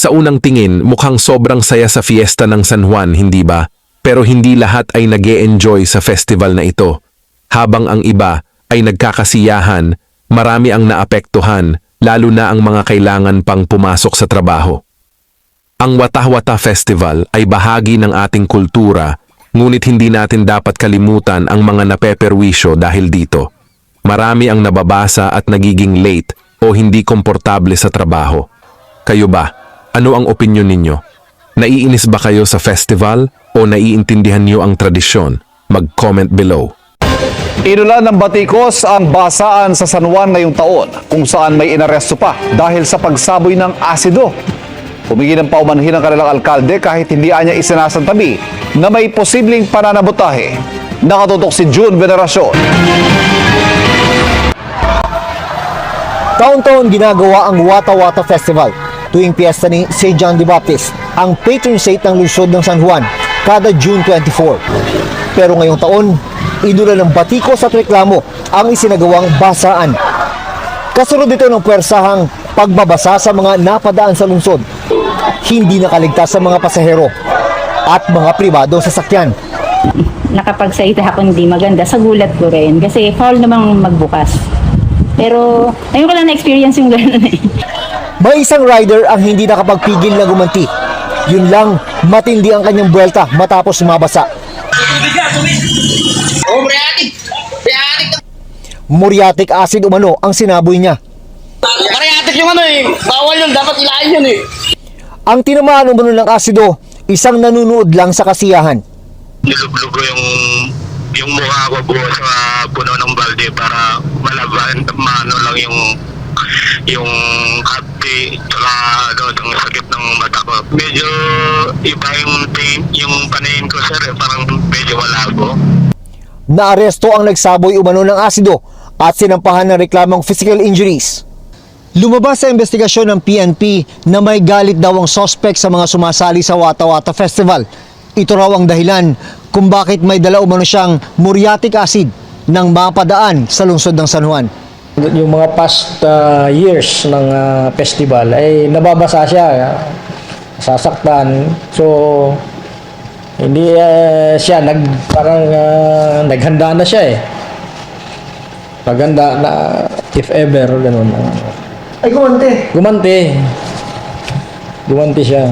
Sa unang tingin, mukhang sobrang saya sa fiesta ng San Juan, hindi ba? Pero hindi lahat ay nag enjoy sa festival na ito. Habang ang iba ay nagkakasiyahan, marami ang naapektuhan, lalo na ang mga kailangan pang pumasok sa trabaho. Ang Watah-Wata Festival ay bahagi ng ating kultura, ngunit hindi natin dapat kalimutan ang mga napeperwisyo dahil dito. Marami ang nababasa at nagiging late o hindi komportable sa trabaho. Kayo ba? Ano ang opinyon ninyo? Naiinis ba kayo sa festival o naiintindihan niyo ang tradisyon? Mag-comment below. Inulan ng batikos ang basaan sa San Juan ngayong taon kung saan may inaresto pa dahil sa pagsaboy ng asido. Humingi ng paumanhin ang kanilang alkalde kahit hindi anya isinasantabi na may posibleng pananabotahe. Nakatutok si June Veneracion. Taon-taon ginagawa ang Wata Wata Festival tuwing piyesta ni St. John the Baptist, ang patron saint ng lungsod ng San Juan, kada June 24. Pero ngayong taon, idula ng batikos at reklamo ang isinagawang basaan. Kasunod ito ng puwersahang pagbabasa sa mga napadaan sa lungsod, hindi nakaligtas sa mga pasahero at mga pribadong sasakyan. nakapagsalita ako hindi maganda, sa gulat ko rin. Kasi foul namang magbukas. Pero, ngayon ko lang na-experience yung gano'n eh. May isang rider ang hindi nakapagpigil na gumanti. Yun lang, matindi ang kanyang buwelta matapos mabasa. Oh, Mariatic! Mariatic! Muriatic acid umano ang sinaboy niya. Mariatic yung ano eh! Bawal yun, dapat ilain yun eh! Ang tinamaan umano ng asido, isang nanunood lang sa kasiyahan. niluglugo yung yung mukha ko buo sa puno ng balde para malaban maano lang yung yung happy tsaka ano, ang sakit ng mata ko. Medyo iba yung yung paningin ko sir, eh, parang medyo malabo. Naaresto ang nagsaboy umano ng asido at sinampahan ng reklamong physical injuries. Lumabas sa investigasyon ng PNP na may galit daw ang sospek sa mga sumasali sa Wata Wata Festival. Ito raw ang dahilan kung bakit may dala umano siyang muriatic acid nang mapadaan sa lungsod ng San Juan. Yung mga past uh, years ng uh, festival ay nababasa siya uh, sasaktan so hindi uh, siya nag parang uh, naghanda na siya eh. Naghanda na if ever ganun. Ay, kumante. gumanti gumanti siya.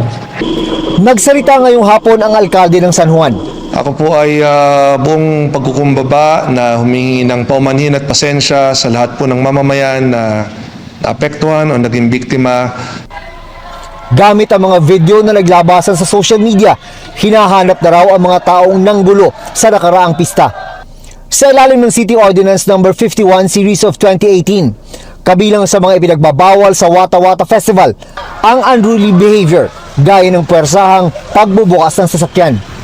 Nagsalita ngayong hapon ang alkalde ng San Juan. Ako po ay ah, buong pagkukumbaba na humingi ng paumanhin at pasensya sa lahat po ng mamamayan na naapektuhan o naging biktima Gamit ang mga video na naglabasan sa social media, hinahanap na raw ang mga taong nanggulo sa nakaraang pista. Sa ilalim ng City Ordinance No. 51 Series of 2018, kabilang sa mga ipinagbabawal sa Wata Wata Festival, ang unruly behavior gaya ng puwersahang pagbubukas ng sasakyan.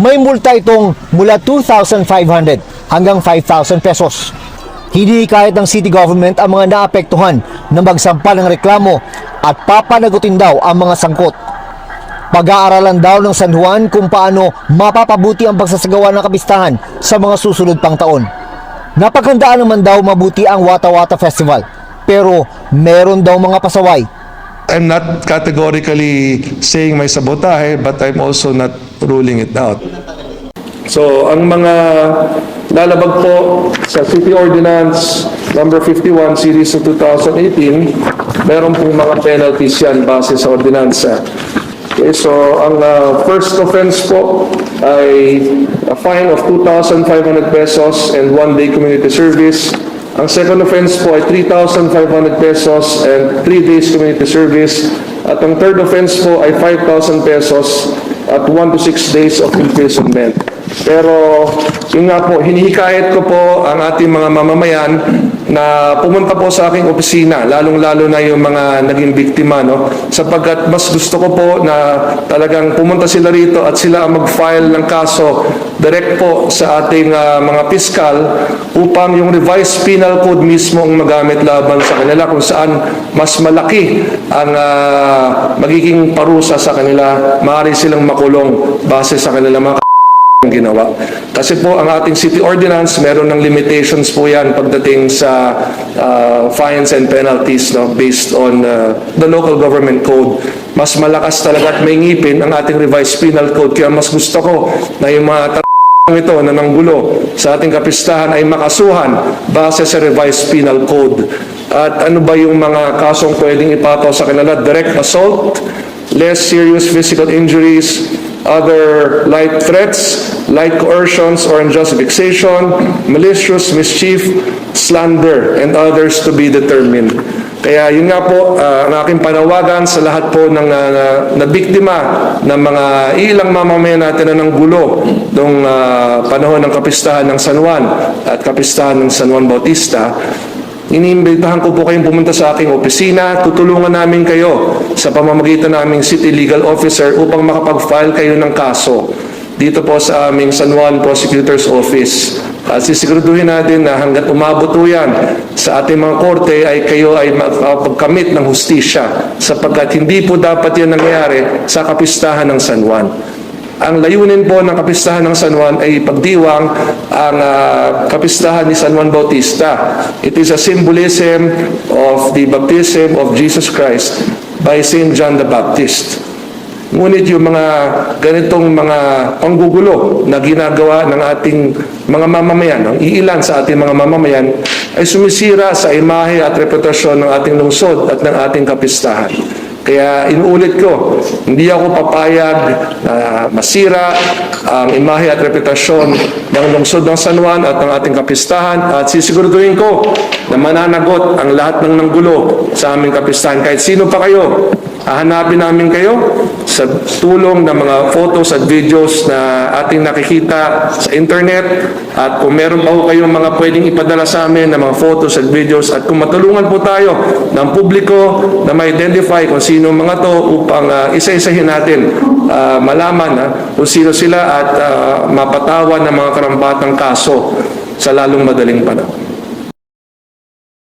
May multa itong mula 2,500 hanggang 5,000 pesos. Hinihikayat ng city government ang mga naapektuhan na magsampal ng reklamo at papanagutin daw ang mga sangkot. Pag-aaralan daw ng San Juan kung paano mapapabuti ang pagsasagawa ng kapistahan sa mga susunod pang taon. Napaghandaan naman daw mabuti ang Wata Wata Festival pero meron daw mga pasaway I'm not categorically saying may sabotahe but I'm also not ruling it out. So, ang mga lalabag po sa City Ordinance number 51 series of 2018, meron pong mga penalties yan base sa ordinansa. Okay, so ang uh, first offense po ay a fine of 2,500 pesos and one day community service. Ang second offense po ay 3,500 pesos and 3 days community service. At ang third offense po ay 5,000 pesos at 1 to 6 days of imprisonment. Pero yun nga po, hinihikayat ko po ang ating mga mamamayan na pumunta po sa aking opisina, lalong-lalo na yung mga naging biktima, no? Sapagkat mas gusto ko po na talagang pumunta sila rito at sila ang mag-file ng kaso direct po sa ating ah, mga piskal upang yung revised penal code mismo ang magamit laban sa kanila kung saan mas malaki ang ah, magiging parusa sa kanila, maaari silang makulong base sa kanila mga ginawa. Kasi po ang ating city ordinance, meron ng limitations po yan pagdating sa uh, fines and penalties no, based on uh, the local government code. Mas malakas talaga at may ngipin ang ating revised penal code. Kaya mas gusto ko na yung mga ito na nanggulo sa ating kapistahan ay makasuhan base sa revised penal code. At ano ba yung mga kasong pwedeng ipato sa kanila? Direct assault, less serious physical injuries, other light threats, light coercions or unjust vexation, malicious mischief, slander, and others to be determined. Kaya yun nga po, ah, ang aking panawagan sa lahat po ng ah, na, na biktima ng mga ilang mamamayan natin na ng gulo noong ah, panahon ng kapistahan ng San Juan at kapistahan ng San Juan Bautista, Iniimbitahan ko po kayong pumunta sa aking opisina. Tutulungan namin kayo sa pamamagitan naming City Legal Officer upang makapag-file kayo ng kaso dito po sa aming San Juan Prosecutor's Office. At sisiguraduhin natin na hanggat umabot po yan sa ating mga korte ay kayo ay makapagkamit ng hustisya sapagkat hindi po dapat yan nangyayari sa kapistahan ng San Juan. Ang layunin po ng kapistahan ng San Juan ay pagdiwang ang ah, kapistahan ni San Juan Bautista. It is a symbolism of the baptism of Jesus Christ by St. John the Baptist. Ngunit yung mga ganitong mga panggugulo na ginagawa ng ating mga mamamayan, ang iilan sa ating mga mamamayan, ay sumisira sa imahe at reputasyon ng ating lungsod at ng ating kapistahan. Kaya inuulit ko, hindi ako papayag na masira ang imahe at reputasyon ng lungsod ng San Juan at ng ating kapistahan at sisiguraduhin ko na mananagot ang lahat ng nanggulo sa aming kapistahan. Kahit sino pa kayo, hahanapin namin kayo sa tulong ng mga photos at videos na ating nakikita sa internet at kung meron pa ho kayong mga pwedeng ipadala sa amin na mga photos at videos at kung matulungan po tayo ng publiko na ma-identify kung sino mga to upang ah, isa-isahin natin ah, malaman ah, kung sino sila at ah, mapatawan ng mga karambatang kaso sa lalong madaling panahon.